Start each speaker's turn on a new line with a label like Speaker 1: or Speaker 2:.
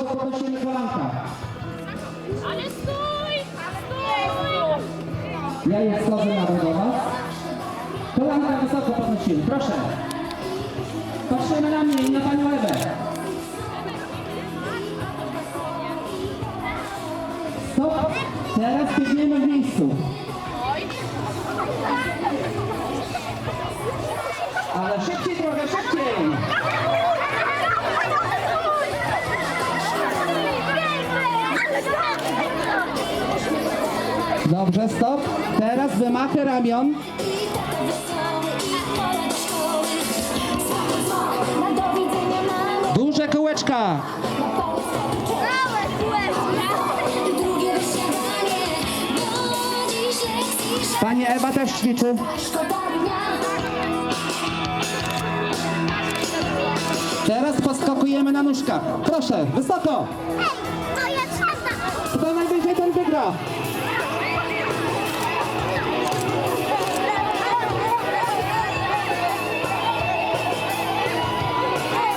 Speaker 1: wysoko podnosimy kolanka.
Speaker 2: Ale stój! Stój!
Speaker 1: Ja je schodzę na do was. Kolanka wysoko podnosimy, proszę. Patrzymy na mnie i na panią Ewę. Stop. Teraz biegniemy w miejscu. Ale szybciej trochę, szybciej. Dobrze, stop. Teraz wymachy ramion. Duże kółeczka. Pani Ewa też ćwiczy. Teraz poskakujemy na nóżkach. Proszę, wysoko. Kto najwyżej ten wygra.